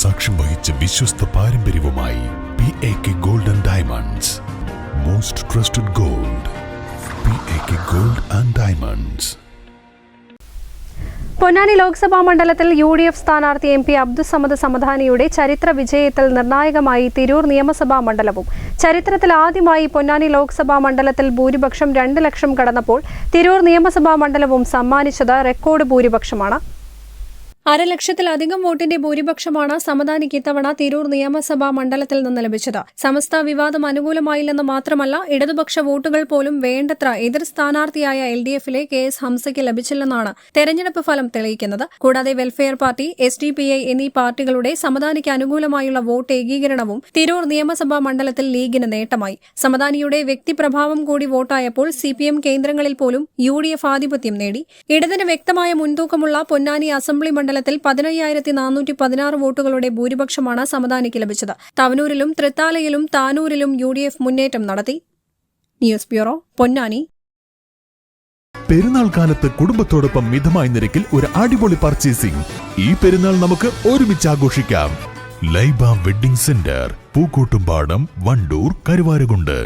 സാക്ഷ്യം വഹിച്ച വിശ്വസ്ത പാരമ്പര്യവുമായി P A K gold and diamonds most trusted gold P A K gold and diamonds Ponnani Lok Sabha മണ്ഡലത്തിൽ U D F സ്ഥാനാർത്ഥി M P Abdussamad സമദാനിയുടെ ചരിത്ര വിജയത്തിൽ നിർണായകമായി തിരൂർ നിയമസഭാ മണ്ഡലവും. ചരിത്രത്തിൽ ആദ്യമായി പൊന്നാനി ലോക്സഭാ മണ്ഡലത്തിൽ ഭൂരിപക്ഷം രണ്ട് ലക്ഷം കടന്നപ്പോൾ തിരൂർ നിയമസഭാ മണ്ഡലവും സമ്മാനിച്ചത് റെക്കോർഡ് ഭൂരിപക്ഷമാണ്. അരലക്ഷത്തിലധികം വോട്ടിന്റെ ഭൂരിപക്ഷമാണ് സമതാനിക്ക് ഇത്തവണ തിരൂർ നിയമസഭാ മണ്ഡലത്തിൽ നിന്ന് ലഭിച്ചത്. സമസ്ത വിവാദം അനുകൂലമായില്ലെന്ന് മാത്രമല്ല ഇടതുപക്ഷ വോട്ടുകൾ പോലും വേണ്ടത്ര എതിർ സ്ഥാനാർത്ഥിയായ എൽ ഡി എഫിലെ കെ എസ് ഹംസയ്ക്ക് ലഭിച്ചില്ലെന്നാണ് തെരഞ്ഞെടുപ്പ് ഫലം തെളിയിക്കുന്നത്. കൂടാതെ welfare party S D P I എന്നീ പാർട്ടികളുടെ സമതാനിക്ക് അനുകൂലമായുള്ള വോട്ട് ഏകീകരണവും തിരൂർ നിയമസഭാ മണ്ഡലത്തിൽ ലീഗിന് നേട്ടമായി. സമദാനിയുടെ വ്യക്തിപ്രഭാവം കൂടി വോട്ടായപ്പോൾ സി പി എം കേന്ദ്രങ്ങളിൽ പോലും യു ഡി എഫ് ആധിപത്യം നേടി. ഇടതിന് വ്യക്തമായ മുൻതൂക്കമുള്ള പൊന്നാനി അസംബ്ലി മണ്ഡലത്തിൽ പതിനയ്യായിരത്തി നാനൂറ്റി പതിനാറ് വോട്ടുകളുടെ ഭൂരിപക്ഷമാണ് സമദാനിക്ക് ലഭിച്ചത്. തവനൂരിലും തൃത്താലയിലും താനൂരിലും യു മുന്നേറ്റം നടത്തി. News bureau Ponnani. പെരുന്നാൾ കാലത്ത് കുടുംബത്തോടൊപ്പം മിതമായ നിരക്കിൽ ഒരു അടിപൊളി പർച്ചേസിംഗ് ഈ പെരുന്നാൾ നമുക്ക് ഒരുമിച്ച് ആഘോഷിക്കാം. Laiba wedding center Pookkottumpadam Wandoor Karuvarakundu.